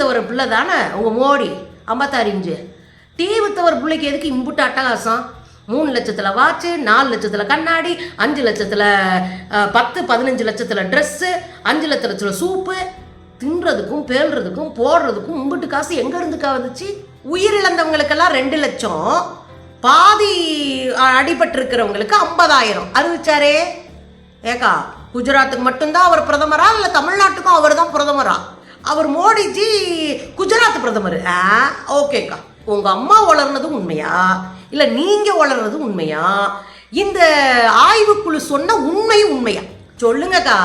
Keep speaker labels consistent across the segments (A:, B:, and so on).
A: வித்தவர் பிள்ளை தானே? உங்கள் மோடி ஐம்பத்தாறு இன்ச்சு டீ வித்தவர் பிள்ளைக்கு எதுக்கு இம்புட்டு அட்டகாசம்? மூணு லட்சத்தில் வாட்சு நாலு லட்சத்தில் கண்ணாடி அஞ்சு லட்சத்தில் பத்து பதினஞ்சு லட்சத்தில் ட்ரெஸ்ஸு அஞ்சு லட்சத்தில் சூப்பு தின்றதுக்கும் பேல்றதுக்கும் போடுறதுக்கும் உம்பிட்டு காசு எங்க இருந்துக்கா வந்துச்சு? உயிரிழந்தவங்களுக்கெல்லாம் ரெண்டு லட்சம். பாதி அடிபட்டிருக்கிறவங்களுக்கு ஐம்பதாயிரம். அறிவிச்சாரே? ஏக்கா குஜராத்துக்கு மட்டும்தான் அவர் பிரதமரா இல்லை தமிழ்நாட்டுக்கும் அவர் தான் பிரதமரா? அவர் மோடிஜி குஜராத் பிரதமர். ஆ ஓகேக்கா. உங்கள் அம்மா வளர்னது உண்மையா? இல்லை நீங்கள் வளர்றது உண்மையா? இந்த ஆய்வுக்குழு சொன்ன உண்மை உண்மையா? சொல்லுங்கக்கா.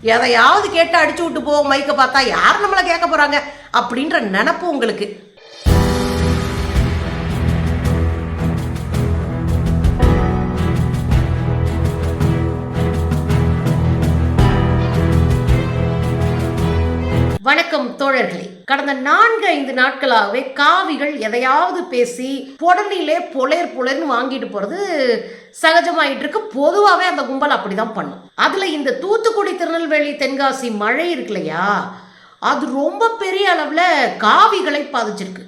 A: எதையாவது கேட்டு அடிச்சு விட்டு போ மைக்கை பார்த்தா யார் நம்மளை கேட்க போகிறாங்க அப்படின்ற நினப்பு உங்களுக்கு. வணக்கம் தோழர்களே. கடந்த நான்கு ஐந்து நாட்களாகவே காவிகள் எதையாவது பேசி புடலிலே புலையர் புலர்னு வாங்கிட்டு போறது சகஜமாயிட்டு இருக்கு பொதுவாகவே அந்த கும்பல் அப்படிதான் பண்ணும். அதுல இந்த தூத்துக்குடி திருநெல்வேலி தென்காசி மழை இருக்கு இல்லையா? அது ரொம்ப பெரிய அளவில் காவிகளை பாதிச்சிருக்கு.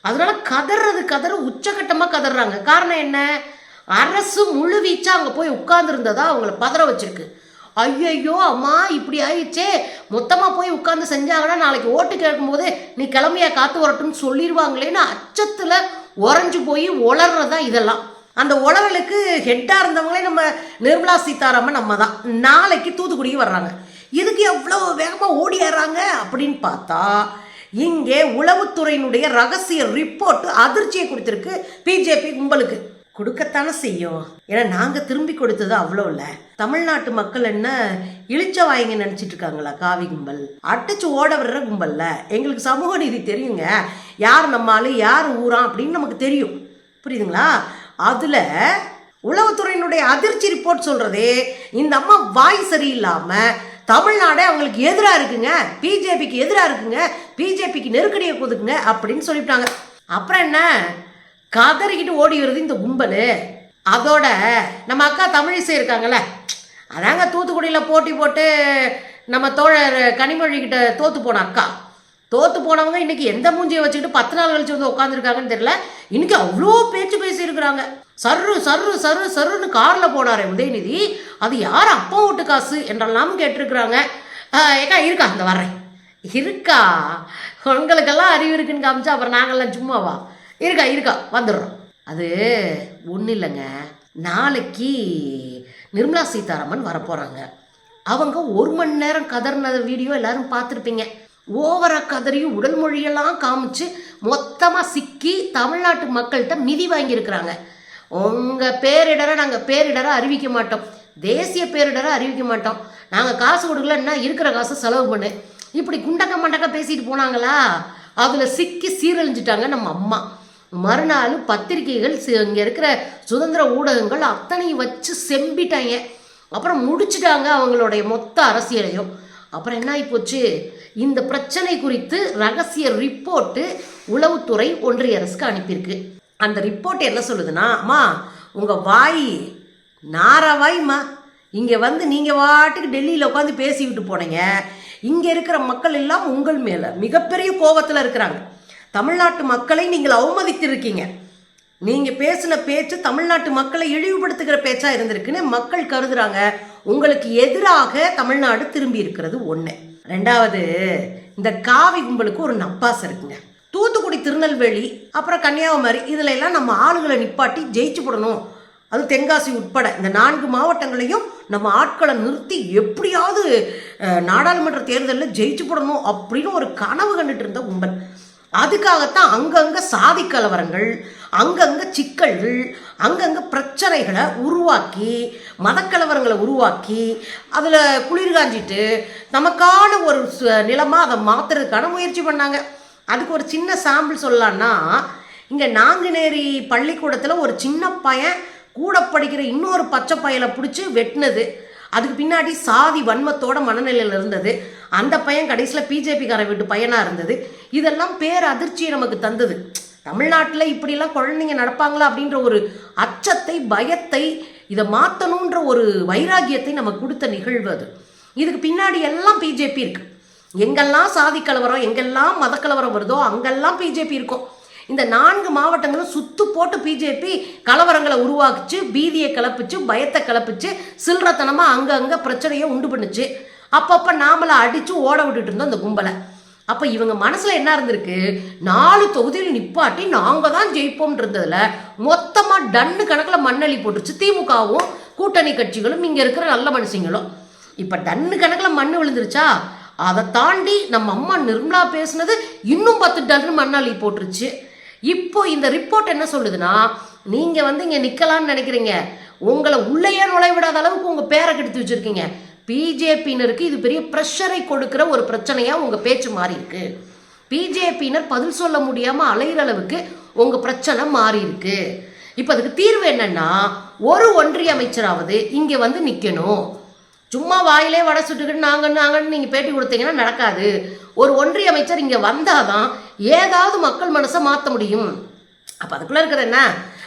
A: அதனால கதறது கதற உச்சகட்டமாக கதறாங்க. காரணம் என்ன? அரசு முழுவீச்சா அங்கே போய் உட்கார்ந்துருந்ததா அவங்கள பதற வச்சிருக்கு. ஐயையோ அம்மா இப்படி ஆயிடுச்சே. மொத்தமாக போய் உட்காந்து செஞ்சாங்கன்னா நாளைக்கு ஓட்டு கேட்கும்போது நீ கிளம்பியா காத்து வரட்டும்னு சொல்லிடுவாங்களேன்னு அச்சத்தில் உறைஞ்சு போய் உளர்றதா இதெல்லாம். அந்த உளறலுக்கு ஹெட்டாக இருந்தவங்களே நம்ம நிர்மலா சீதாராமன் நம்ம தான் நாளைக்கு தூத்துக்குடிக்கு வர்றாங்க. இதுக்கு எவ்வளோ வேகமாக ஓடிடுறாங்க அப்படின்னு பார்த்தா இங்கே உளவுத்துறையினுடைய ரகசிய ரிப்போர்ட் அதிர்ச்சியை கொடுத்துருக்கு. பிஜேபி கும்பலுக்கு. கொடுக்கத்தானே செய்யும்? ஏன்னா நாங்கள் திரும்பி கொடுத்தது அவ்வளோ இல்லை தமிழ்நாட்டு மக்கள் என்ன இழிச்ச வாயிங்க நினச்சிட்டு இருக்காங்களா காவி கும்பல்? அடிச்சு ஓட வர்ற கும்பல்ல. எங்களுக்கு சமூக நீதி தெரியுங்க. யார் நம்ம ஆளு யார் ஊரான் அப்படின்னு நமக்கு தெரியும். புரியுதுங்களா? அதில் உளவுத்துறையினுடைய அதிர்ச்சி ரிப்போர்ட் சொல்கிறதே இந்த அம்மா வாய் சரியில்லாமல் தமிழ்நாடே அவங்களுக்கு எதிராக இருக்குங்க. பிஜேபிக்கு எதிராக இருக்குங்க. பிஜேபிக்கு நெருக்கடியை கொடுக்குங்க அப்படின்னு சொல்லிவிட்டாங்க. அப்புறம் என்ன? கதறிக்கிட்டு ஓடி வருது இந்த கும்பல். அதோட நம்ம அக்கா தமிழிசை இருக்காங்கல்ல அதாங்க தூத்துக்குடியில் போட்டி போட்டு நம்ம தோழர் கனிமொழிகிட்ட தோற்று தோத்து போன அக்கா. தோத்து போனவங்க இன்னைக்கு எந்த மூஞ்சியை வச்சுக்கிட்டு பத்து நாள் கழிச்சு வந்து உட்காந்துருக்காங்கன்னு தெரியல. இன்றைக்கி அவ்வளோ பேச்சு பேசியிருக்கிறாங்க. சர்ரு சர்ரு சர்ரு சர்ருன்னு காரில் போனாரே உதயநிதி. அது யார் அப்பா விட்டு காசு என்றெல்லாம் கேட்டிருக்கிறாங்க. ஏக்கா இருக்கா? இந்த வர்றேன். இருக்கா? உங்களுக்கெல்லாம் அறிவு இருக்குன்னு காமிச்சா அப்புறம் நாங்கள்லாம் சும்மாவா? இருக்கா இருக்கா வந்துடுறோம். அது ஒன்றும் இல்லைங்க. நாளைக்கு நிர்மலா சீதாராமன் வரப்போகிறாங்க அவங்க ஒரு மணி நேரம் கதறின வீடியோ எல்லாரும் பார்த்துருப்பீங்க. ஓவரா கதறியும் உடல் மொழியெல்லாம் காமிச்சு மொத்தமாக சிக்கி தமிழ்நாட்டு மக்கள்கிட்ட மிதி வாங்கியிருக்கிறாங்க. உங்கள் பேரிடரை நாங்கள் பேரிடரை அறிவிக்க மாட்டோம். தேசிய பேரிடரை அறிவிக்க மாட்டோம். நாங்கள் காசு கொடுக்கலன்னா இருக்கிற காசை செலவு பண்ணு. இப்படி குண்டக்க மண்டக்க பேசிட்டு போனாங்களா? அதில் சிக்கி சீரழிஞ்சிட்டாங்க நம்ம அம்மா. மறுநாள் பத்திரிகைகள் இங்கே இருக்கிற சுதந்திர ஊடகங்கள் அத்தனையும் வச்சு செம்பிட்டாங்க. அப்புறம் முடிச்சிட்டாங்க அவங்களுடைய மொத்த அரசியலையும். அப்புறம் என்ன ஆகிப்போச்சு இந்த பிரச்சனை குறித்து ரகசிய ரிப்போர்ட்டு உளவுத்துறை ஒன்றிய அரசுக்கு அனுப்பியிருக்கு. அந்த ரிப்போர்ட் என்ன சொல்லுதுன்னா அம்மா உங்கள் வாய் நாராவாய்மா இங்கே வந்து நீங்கள் வாட்டுக்கு டெல்லியில் உட்காந்து பேசிக்கிட்டு போனீங்க. இங்கே இருக்கிற மக்கள் எல்லாம் உங்கள் மேலே மிகப்பெரிய கோபத்தில் இருக்கிறாங்க. தமிழ்நாட்டு மக்களை நீங்கள் அவமதித்திருக்கீங்க. நீங்கள் பேசின பேச்சு தமிழ்நாட்டு மக்களை இழிவுபடுத்துகிற பேச்சாக இருந்திருக்குன்னு மக்கள் கருதுகிறாங்க உங்களுக்கு எதிராக தமிழ்நாடு திரும்பி இருக்கிறது ஒன்று ரெண்டாவது இந்த காவி கும்பலுக்கு ஒரு நப்பாசம் இருக்குங்க. தூத்துக்குடி திருநெல்வேலி அப்புறம் கன்னியாகுமரி இதில் எல்லாம் நம்ம ஆளுகளை நிப்பாட்டி ஜெயிச்சு போடணும். அது தென்காசி உட்பட இந்த நான்கு மாவட்டங்களையும் நம்ம ஆட்களை நிறுத்தி எப்படியாவது நாடாளுமன்ற தேர்தலில் ஜெயிச்சு போடணும் அப்படின்னு ஒரு கனவு கண்டுட்டு இருந்த கும்பல். அதுக்காகத்தான் அங்கங்க சாதி கலவரங்கள் அங்கங்க சிக்கல்கள் அங்கங்க பிரச்சனைகளை உருவாக்கி மதக்கலவரங்களை உருவாக்கி அதில் குளிர் காஞ்சிட்டு நமக்கான ஒரு சு- அதை மாற்றுறதுக்கான முயற்சி பண்ணாங்க. அதுக்கு ஒரு சின்ன சாம்பிள் சொல்லலான்னா இங்கே நாங்குநேரி பள்ளிக்கூடத்தில் ஒரு சின்ன பையன் கூட படிக்கிற இன்னொரு பச்சை பையலை பிடிச்சி வெட்டினது. அதுக்கு பின்னாடி சாதி வன்மத்தோட மனநிலையில் இருந்தது. அந்த பையன் கடைசியில் பிஜேபிக்கார வீட்டு பையனாக இருந்தது. இதெல்லாம் பேர் அதிர்ச்சியை நமக்கு தந்தது. தமிழ்நாட்டில் இப்படிலாம் குழந்தைங்க நடப்பாங்களா அப்படின்ற ஒரு அச்சத்தை பயத்தை இதை மாற்றணுன்ற ஒரு வைராகியத்தை நமக்கு கொடுத்த நிகழ்வு அது. இதுக்கு பின்னாடி எல்லாம் பிஜேபி இருக்குது எங்கெல்லாம் சாதி கலவரம் எங்கெல்லாம் மத கலவரம் வருதோ அங்கெல்லாம் பிஜேபி இருக்கும். இந்த நான்கு மாவட்டங்களும் சுத்து போட்டு பிஜேபி கலவரங்களை உருவாக்குச்சு பீதியை கிளப்பிச்சு பயத்தை கிளப்பிச்சு சில்லறத்தனமாக அங்கங்கே பிரச்சனையை உண்டு பண்ணுச்சு. அப்பப்போ நாமளை அடித்து ஓட விட்டுட்டு இருந்தோம் அந்த கும்பலை. அப்போ இவங்க மனசில் என்ன இருந்திருக்கு? நாலு தொகுதியில் நிப்பாட்டி நாங்கள் தான் ஜெயிப்போம்ன்றதுல மொத்தமாக டன்னு கணக்கில் மண்ணள்ளி போட்டுருச்சு. திமுகவும் கூட்டணி கட்சிகளும் இங்கே இருக்கிற நல்ல மனுஷங்களும். இப்போ டன்னு கணக்கில் மண் விழுந்துருச்சா? அதை தாண்டி நம்ம அம்மா நிர்மலா பேசுனது இன்னும் பத்து டன்னு மண்ணாளி போட்டுருச்சு. இப்போ இந்த ரிப்போர்ட் என்ன சொல்லுதுன்னா நீங்கள் வந்து இங்கே நிற்கலான்னு நினைக்கிறீங்க. உங்களை உள்ளேயே நுழைய விடாத அளவுக்கு உங்கள் பேரை கெடுத்து வச்சுருக்கீங்க. பிஜேபியினருக்கு இது பெரிய ப்ரெஷரை கொடுக்கிற ஒரு பிரச்சனையாக உங்கள் பேச்சு மாறி இருக்கு பிஜேபியினர் பதில் சொல்ல முடியாமல் அலையிற அளவுக்கு உங்கள் பிரச்சனை மாறி இருக்கு இப்போ அதுக்கு தீர்வு என்னன்னா ஒரு ஒன்றிய அமைச்சராவது இங்கே வந்து நிற்கணும் சும்மா வாயிலே வடை சுட்டுக்கிட்டு நாங்க நாங்கன்னு நீங்கள் பேட்டி கொடுத்தீங்கன்னா நடக்காது. ஒரு ஒன்றிய அமைச்சர் இங்கே வந்தாதான் ஏதாவது மக்கள் மனசை மாற்ற முடியும். அப்போ அதுக்குள்ளே இருக்கிறது என்ன?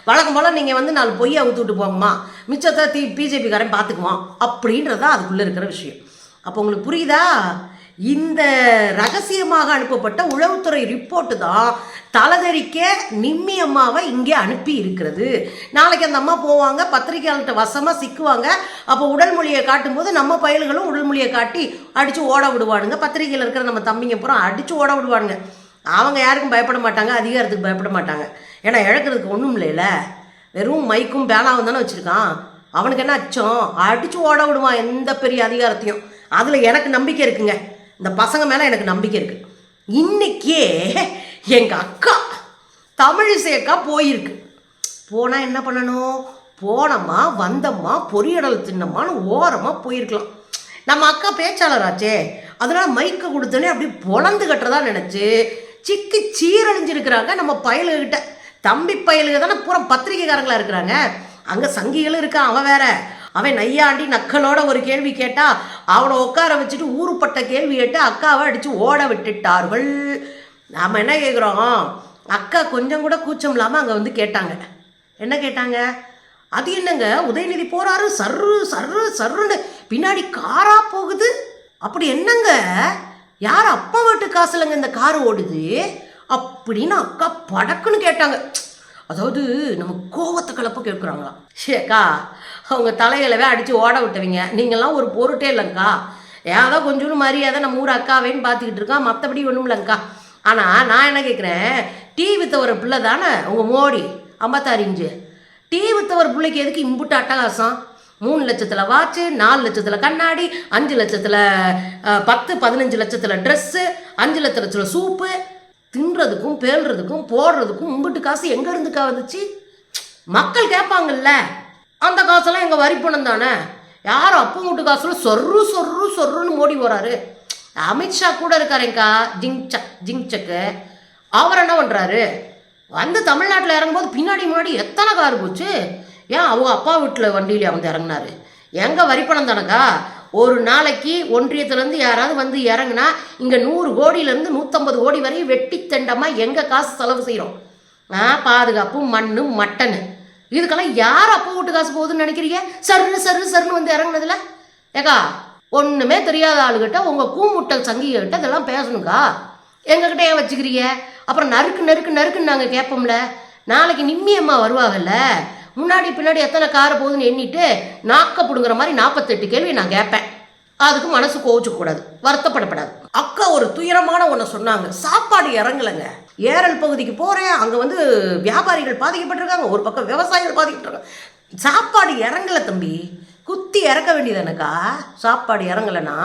A: வழக்கம் போல் நீங்கள் வந்து நாலு பொய்யை அவுத்து விட்டு போங்கம்மா. மிச்சத்தை தி பிஜேபிக்காரன் பார்த்துக்குவான் அப்படின்றதா அதுக்குள்ளே இருக்கிற விஷயம். அப்போ உங்களுக்கு புரியுதா? இந்த ரகசியமாக அனுப்பப்பட்ட உளவுத்துறை ரிப்போர்ட்டு தான் தலதெறிக்க நிம்மி அம்மாவை இங்கே அனுப்பி இருக்கிறது. நாளைக்கு அந்த அம்மா போவாங்க பத்திரிகையாளர்கிட்ட வசமாக சிக்குவாங்க. அப்போ உடல் மொழியை காட்டும்போது நம்ம பயல்களும் உடல் மொழியை காட்டி அடித்து ஓட விடுவானுங்க. பத்திரிகையில் இருக்கிற நம்ம தம்பிங்க பூரா அடித்து ஓட விடுவானுங்க. அவங்க யாருக்கும் பயப்பட மாட்டாங்க அதிகாரத்துக்கு பயப்பட மாட்டாங்க. ஏன்னா இழக்கிறதுக்கு ஒன்றும் இல்லைல்ல வெறும் மைக்கும் பேனாவும் தானே வச்சுருக்கான். அவனுக்கு என்ன அச்சம்? அடித்து ஓட விடுவான் எந்த பெரிய அதிகாரத்தையும். அதில் எனக்கு நம்பிக்கை இருக்குங்க. இந்த பசங்க மேலே எனக்கு நம்பிக்கை இருக்கு. இன்னைக்கே எங்கள் அக்கா தமிழிசை அக்கா போயிருக்கு. போனால் என்ன பண்ணணும்? போனோமா வந்தம்மா பொரியடல் தின்னம்மான்னு ஓரமாக போயிருக்கலாம். நம்ம அக்கா பேச்சாளராச்சே. அதனால் மைக்கை கொடுத்தோன்னே அப்படியே பொழந்து கட்டுறதா நினச்சி சிக்கி சீரழிஞ்சிருக்கிறாங்க நம்ம பயலுகிட்ட. தம்பி பயலுக தானே பூரா பத்திரிகைக்காரங்களா இருக்கிறாங்க. அங்கே சங்கிகளும் இருக்கான் அவன் வேற. அவன் நையாண்டி நக்கலோட ஒரு கேள்வி கேட்டா அவனை உட்கார வச்சுட்டு ஊருப்பட்ட கேள்வி கேட்டு அக்காவை அடித்து ஓட விட்டுட்டார்கள். நாம் என்ன கேட்குறோம் அக்கா கொஞ்சம் கூட கூச்சம் இல்லாமல் அங்கே வந்து கேட்டாங்க. என்ன கேட்டாங்க? அது என்னங்க? உதயநிதி போறாரு சர்ரு சர்ரு சர்ருன்னு. பின்னாடி காரா போகுது? அப்படி என்னங்க? யார் அப்பா வீட்டு காசுலங்க இந்த கார் ஓடுது? அப்படின்னு அக்கா படக்குன்னு கேட்டாங்க. அதாவது நம்ம கோவத்தை கலப்ப கேட்குறாங்களா. ஷேக்கா அவங்க தலையிலவே அடித்து ஓட விட்டவங்க. நீங்கள்லாம் ஒரு பொருட்டே இல்லைங்க்கா ஏதோ கொஞ்சோண்டு மரியாதை நம்ம ஊர் அக்காவேன்னு பார்த்துக்கிட்டு இருக்கோம் மற்றபடி ஒன்றும் இல்லைங்க்கா ஆனால் நான் என்ன கேட்குறேன் டீ வித்தவர பிள்ளை தானே உங்கள் மோடி ஐம்பத்தாறு இஞ்சு டீ வித்தவர் பிள்ளைக்கு எதுக்கு இம்புட்டு அட்டகாசம்? மூணு லட்சத்தில் வாட்சு நாலு லட்சத்தில் கண்ணாடி அஞ்சு லட்சத்தில் பத்து பதினஞ்சு லட்சத்தில் ட்ரெஸ்ஸு அஞ்சு லட்சத்தில் சூப்பு தின்றதுக்கும் பேல்றதுக்கும் போடுறதுக்கும் உங்கட்டு காசு எங்கேருந்துக்கா வந்துச்சு? மக்கள் கேட்பாங்கல்ல. அந்த காசெல்லாம் எங்கள் வரி பணம் தானே? யாரும் அப்பா வீட்டு காசுல சொர்ரு சொர்ரு சொர்ருன்னு மோடி போறாரு? அமித்ஷா கூட இருக்காருங்கக்கா ஜிங் சக் ஜிங் சக்கு. அவர் என்ன பண்ணுறாரு வந்து தமிழ்நாட்டில் இறங்கும்போது பின்னாடி முன்னாடி எத்தனை கார் போச்சு? ஏன் அவங்க அப்பா வீட்டில் வண்டியில் வந்து இறங்குனாரு? எங்கே வரி பணம் தானக்கா? ஒரு நாளைக்கு ஒன்றியத்துலேருந்து யாராவது வந்து இறங்குனா இங்கே நூறு கோடியிலேருந்து நூற்றம்பது கோடி வரையும் வெட்டி தண்டமாக எங்கே காசு செலவு செய்கிறோம் ஆ பாதுகாப்பு மண்ணு மட்டனு. இதுக்கெல்லாம் யார் அப்பா வீட்டு காசு போகுதுன்னு நினைக்கிறீங்க? சர்னு சர்னு சருன்னு வந்து இறங்குனதுல? ஏக்கா ஒன்றுமே தெரியாத ஆளுகிட்ட உங்கள் கூமுட்டல் சங்கிகிட்ட இதெல்லாம் பேசணுங்கா எங்ககிட்ட ஏன் வச்சுக்கிறீங்க? அப்புறம் நறுக்கு நறுக்கு நறுக்குன்னு நாங்கள் கேட்போம்ல. நாளைக்கு நிம்மி அம்மா வருவாங்கல்ல. முன்னாடி பின்னாடி எத்தனை கார் போகுதுன்னு எண்ணிட்டு நாக்க பிடுங்குற மாதிரி நாற்பத்தெட்டு கேள்வி நான் கேட்பேன். அதுக்கு மனசு கோவிச்சுக்கூடாது வருத்தப்படப்படாது. அக்கா ஒரு துயரமான ஒன்று சொன்னாங்க. சாப்பாடு இறங்கலைங்க. ஏரல் பகுதிக்கு போகிறேன் அங்கே வந்து வியாபாரிகள் பாதிக்கப்பட்டிருக்காங்க. ஒரு பக்கம் விவசாயிகள் பாதிக்கப்பட்டிருக்காங்க. சாப்பாடு இறங்கலை தம்பி. குத்தி இறக்க வேண்டியதானக்கா சாப்பாடு இறங்கலைன்னா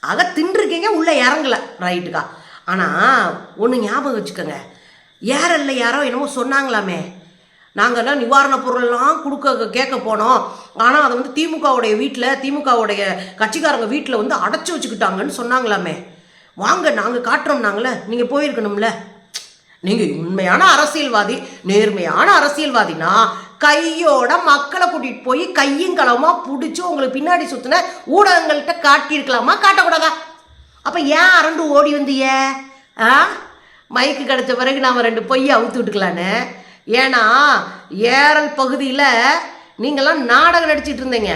A: அக தின்றுருக்கீங்க உள்ளே இறங்கலை. ரைட்டுக்கா. ஆனால் ஒன்று ஞாபகம் வச்சுக்கோங்க. ஏரல்ல யாரோ என்னமோ சொன்னாங்களாமே. நாங்கள்லாம் நிவாரணப் பொருளெல்லாம் கொடுக்க கேட்க போனோம். ஆனால் அதை வந்து திமுகவுடைய வீட்டில் திமுகவுடைய கட்சிக்காரங்க வீட்டில் வந்து அடைச்சி வச்சுக்கிட்டாங்கன்னு சொன்னாங்களாமே. வாங்க நாங்கள் காட்டுறோம் நாங்களே. நீங்கள் போயிருக்கணும்ல. நீங்கள் உண்மையான அரசியல்வாதி நேர்மையான அரசியல்வாதினா கையோட மக்களை கூட்டிகிட்டு போய் கையும் பிடிச்சி உங்களுக்கு பின்னாடி சுற்றின ஊடகங்கள்கிட்ட காட்டியிருக்கலாமா? காட்டக்கூடாதா? அப்போ ஏன் அரண்டு ஓடி வந்தீங்க ஆ? மைக்கு கிடச்ச பிறகு நாம் ரெண்டு பொய்யை அவுத்து விட்டுக்கலான்னு ஏன்னா ஏரல் பகுதியில் நீங்கள்லாம் நாடகம் நடிச்சிட்டு இருந்தீங்க.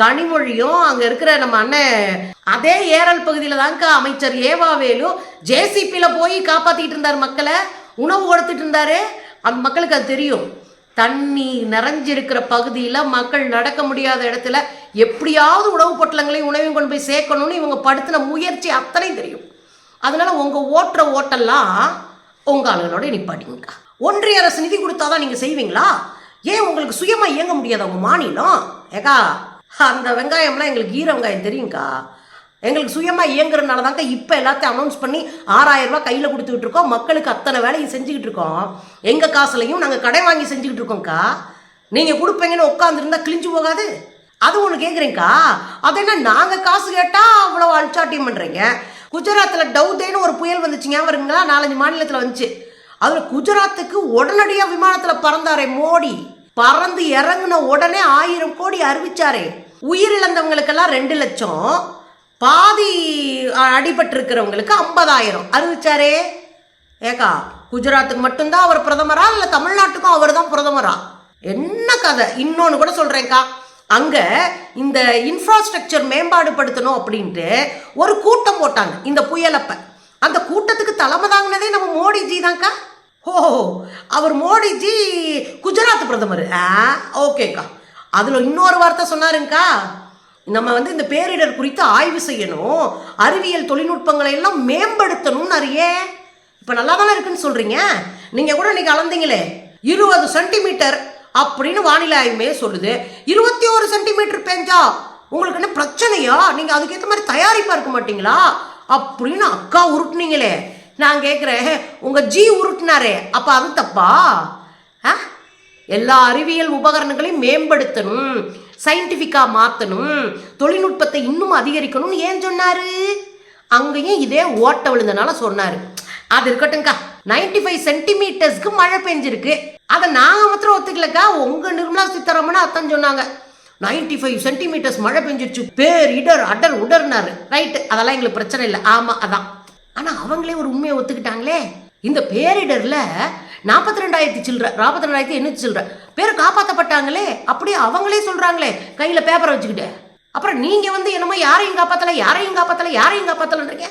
A: கனிமொழியும் அங்கே இருக்கிற நம்ம அண்ணன் அதே ஏரல் பகுதியில் தாங்க அமைச்சர் ஏவாவேலு ஜேசிபியில் போய் காப்பாத்திட்டு இருந்தார் மக்களை. உணவு கொடுத்துட்டு இருந்தாரு. அந்த மக்களுக்கு அது தெரியும். தண்ணி நிறைஞ்சிருக்கிற பகுதியில் மக்கள் நடக்க முடியாத இடத்துல எப்படியாவது உணவு பொட்டலங்களையும் உணவையும் கொண்டு போய் சேர்க்கணும்னு இவங்க படுத்தின முயற்சி அத்தனையும் தெரியும். அதனால உங்கள் ஓட்டுற ஓட்டெல்லாம் உங்கள் ஆளுகளோட நிப்பாட்டிங்கக்கா ஒன்றிய அரசு நிதி கொடுத்தாதான் நீங்க செய்வீங்களா? ஏன் உங்களுக்கு சுயமா இயங்க முடியாது உங்க மாநிலம்? ஏக்கா அந்த வெங்காயம்லாம் எங்களுக்கு ஈர வெங்காயம் தெரியுங்க்கா எங்களுக்கு சுயமா இயங்குறதுனால தாங்க இப்போ எல்லாத்தையும் அனௌன்ஸ் பண்ணி ஆறாயிரம் ரூபாய் கையில் கொடுத்துக்கிட்டு இருக்கோம். மக்களுக்கு அத்தனை வேலையும் செஞ்சுக்கிட்டு இருக்கோம். எங்க காசுலையும் நாங்கள் கடை வாங்கி செஞ்சுக்கிட்டு இருக்கோம்க்கா. நீங்க கொடுப்பீங்கன்னு உட்காந்துருந்தா கிழிஞ்சு போகாது. அது ஒன்று கேட்குறீங்கக்கா அது என்ன நாங்கள் காசு கேட்டால் அவ்வளோ அல்சாட்டியம் பண்ணுறீங்க குஜராத்தில் டவுதேன்னு ஒரு புயல் வந்துச்சு ஞாபகம் வருங்களா? நாலஞ்சு மாநிலத்தில் வந்துச்சு. அதில் குஜராத்துக்கு உடனடியாக விமானத்தில் பறந்தாரே மோடி. பறந்து இறங்குன உடனே ஆயிரம் கோடி அறிவிச்சாரே. உயிரிழந்தவங்களுக்கெல்லாம் ரெண்டு லட்சம். பாதி அடிபட்டு இருக்கிறவங்களுக்கு ஐம்பதாயிரம். அறிவிச்சாரே? ஏக்கா குஜராத்துக்கு மட்டும்தான் அவர் பிரதமரா? இல்லை தமிழ்நாட்டுக்கும் அவர் தான் பிரதமரா? என்ன கதை? இன்னொன்று கூட சொல்கிறேன்க்கா அங்கே இந்த இன்ஃப்ராஸ்ட்ரக்சர் மேம்பாடு படுத்தணும் அப்படின்ட்டு ஒரு கூட்டம் போட்டாங்க. இந்த புயலப்ப அந்த கூட்டத்துக்கு தலைமை தாங்கினதே நம்ம மோடிஜி தான்க்கா. ஓ அவர் மோடிஜி குஜராத் பிரதமர். ஆ ஓகேக்கா. அதில் இன்னொரு வார்த்தை சொன்னாருங்கக்கா நம்ம வந்து இந்த பேரிடர் குறித்து ஆய்வு செய்யணும். அறிவியல் தொழில்நுட்பங்களை எல்லாம் மேம்படுத்தணும்னு அறியே. இப்போ நல்லா தானே இருக்குன்னு சொல்கிறீங்க நீங்கள் கூட இன்னைக்கு அளந்தீங்களே. இருபது சென்டிமீட்டர் அப்படின்னு வானிலை ஆய்வுமே சொல்லுது. இருபத்தி ஒரு சென்டிமீட்டர் பெஞ்சா உங்களுக்கு என்ன பிரச்சனையா? நீங்கள் அதுக்கேற்ற மாதிரி தயாரிப்பாக இருக்க மாட்டீங்களா? அப்படின்னு அக்கா உருட்டுனீங்களே. நான் கேட்குறேன் உங்கள் ஜி உருட்டுனாரே அப்போ அது தப்பா? ஆ? எல்லா அறிவியல் உபகரணங்களையும் மேம்படுத்தணும் சயின்டிஃபிக்காக மாற்றணும் தொழில்நுட்பத்தை இன்னும் அதிகரிக்கணும்னு ஏன் சொன்னாரு? அங்கேயும் இதே ஓட்ட விழுந்தனால சொன்னாரு. அது இருக்கட்டும்க்கா. நைன்டி ஃபைவ் சென்டிமீட்டர்ஸ்க்கு மழை பெஞ்சிருக்கு. அதை நாங்கள் மாத்திரம் ஒத்துக்கலக்கா? உங்க நிர்மலா சீதாராமன் அத்தான் சொன்னாங்க. நைன்டி ஃபைவ் சென்டிமீட்டர்ஸ் மழை பெஞ்சிருச்சு. பேர் இடர் அடர் உடர்னாரு. ரைட்டு அதெல்லாம் எங்களுக்கு பிரச்சனை இல்லை. ஆமாம் அதான். ஆனால் அவங்களே ஒரு உண்மையை ஒத்துக்கிட்டாங்களே. இந்த பேரிடர்ல நாற்பத்தி ரெண்டாயிரத்தி சில்லற நாற்பத்தி ரெண்டாயிரத்தி எண்ணூத்தி சில்லற பேர் காப்பாற்றப்பட்டாங்களே அப்படியே அவங்களே சொல்றாங்களே கையில பேப்பரை வச்சுக்கிட்டு. அப்புறம் நீங்க வந்து என்னமோ யாரையும் காப்பாத்தல யாரையும் காப்பாத்தல யாரையும் காப்பாத்தலன்றீங்க.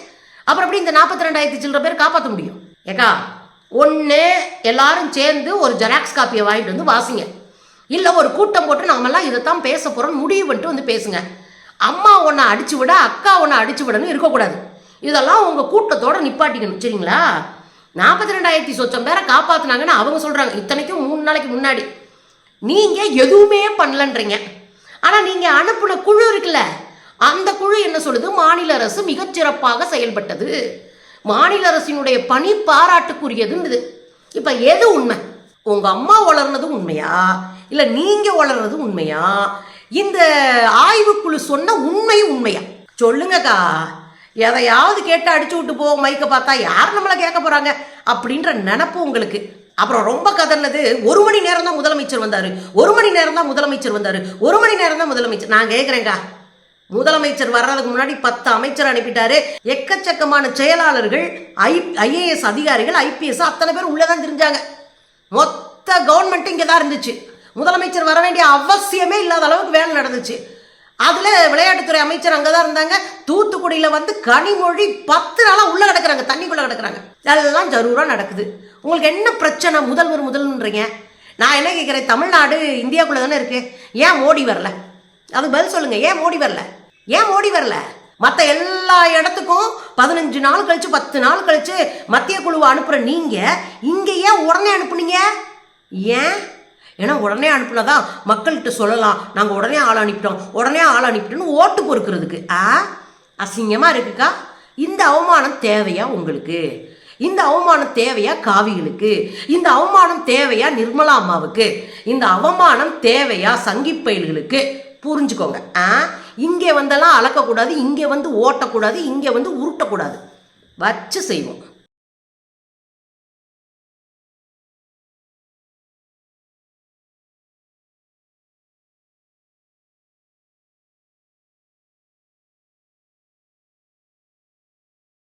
A: அப்புறம் எப்படி இந்த நாற்பத்தி ரெண்டாயிரத்தி சில்லற பேர் காப்பாற்ற முடியும்? ஏக்கா ஒன்று எல்லாரும் சேர்ந்து ஒரு ஜெராக்ஸ் காப்பியை வாங்கிட்டு வந்து வாசிங்க. இல்லை ஒரு கூட்டம் போட்டு நாமெல்லாம் இதைத்தான் பேச போகிறோம் முடிவு பண்ணிட்டு வந்து பேசுங்க. அம்மா ஒன்றை அடிச்சு விட அக்கா ஒன்றை அடிச்சு விடணும் இருக்கக்கூடாது. இதெல்லாம் உங்கள் கூட்டத்தோட நிப்பாட்டிக்கணும் சரிங்களா? நாற்பத்தி ரெண்டாயிரத்தி சொச்சம் பேரை காப்பாற்றினாங்கன்னு அவங்க சொல்கிறாங்க இத்தனைக்கும் மூணு நாளைக்கு முன்னாடி. நீங்கள் எதுவுமே பண்ணலன்றீங்க. ஆனால் நீங்கள் அனுப்புன குழு இருக்குல்ல அந்த குழு என்ன சொல்லுது? மாநில அரசு மிகச்சிறப்பாக செயல்பட்டது. மாநில அரசினுடைய பணி பாராட்டுக்குரியதுன்னு இப்போ எது உண்மை? உங்கள் அம்மா வளர்னது உண்மையா? இல்லை நீங்கள் வளர்றது உண்மையா? இந்த ஆய்வுக்குழு சொன்ன உண்மை உண்மையா? சொல்லுங்கக்கா. எதையாவது கேட்டு அடிச்சு விட்டு போவோம் மைக்கை பார்த்தா யார் நம்மளை கேட்க போறாங்க அப்படின்ற நினப்பு உங்களுக்கு. அப்புறம் ரொம்ப கதர்னது ஒரு மணி நேரம் தான் முதலமைச்சர் வந்தாரு. ஒரு மணி நேரம் தான் முதலமைச்சர் வந்தாரு. ஒரு மணி நேரம் தான் முதலமைச்சர். நான் கேட்குறேங்க முதலமைச்சர் வர்றதுக்கு முன்னாடி பத்து அமைச்சர் அனுப்பிட்டாரு. எக்கச்சக்கமான செயலாளர்கள் ஐ ஐஏஎஸ் அதிகாரிகள் ஐபிஎஸ் அத்தனை பேர் உள்ளே தான் தெரிஞ்சாங்க. மொத்த கவர்மெண்ட் இங்கே தான் இருந்துச்சு. முதலமைச்சர் வர வேண்டிய அவசியமே இல்லாத அளவுக்கு வேலை நடந்துச்சு. அதில் விளையாட்டுத்துறை அமைச்சர் அங்கே தான் இருந்தாங்க. தூத்துக்குடியில் வந்து கனிமொழி பத்து நாளாக உள்ளே கிடக்குறாங்க தண்ணிக்குள்ளே கிடக்குறாங்க. எல்லாம் ஜரூராக நடக்குது. உங்களுக்கு என்ன பிரச்சனை முதல்வர் முதல்ன்றீங்க நான் என்ன கேட்குறேன் தமிழ்நாடு இந்தியாக்குள்ளே தானே இருக்குது ஏன் மோடி வரல? அது பதில் சொல்லுங்கள் ஏன் மோடி வரல? ஏன் மோடி வரல? மற்ற எல்லா இடத்துக்கும் பதினஞ்சு நாள் கழிச்சு பத்து நாள் கழிச்சு மத்திய குழுவை அனுப்புகிற நீங்கள் இங்கே ஏன் உடனே அனுப்புனீங்க? ஏன்? ஏன்னா உடனே அனுப்புனதான் மக்கள்கிட்ட சொல்லலாம். நாங்கள் உடனே ஆள் அனுப்பிட்டோம். உடனே ஆள் அனுப்பிட்டோம்னு ஓட்டு பொறுக்கிறதுக்கு. ஆ? அசிங்கமாக இருக்குக்கா? இந்த அவமானம் தேவையா உங்களுக்கு? இந்த அவமானம் தேவையா காவிகளுக்கு? இந்த அவமானம் தேவையா நிர்மலா அம்மாவுக்கு? இந்த அவமானம் தேவையா சங்கிப்பயில்களுக்கு புரிஞ்சுக்கோங்க. ஆ? இங்கே வந்தெல்லாம் அளக்கக்கூடாது இங்கே வந்து ஓட்டக்கூடாது இங்கே வந்து உருட்டக்கூடாது. வச்சு செய்வோம்.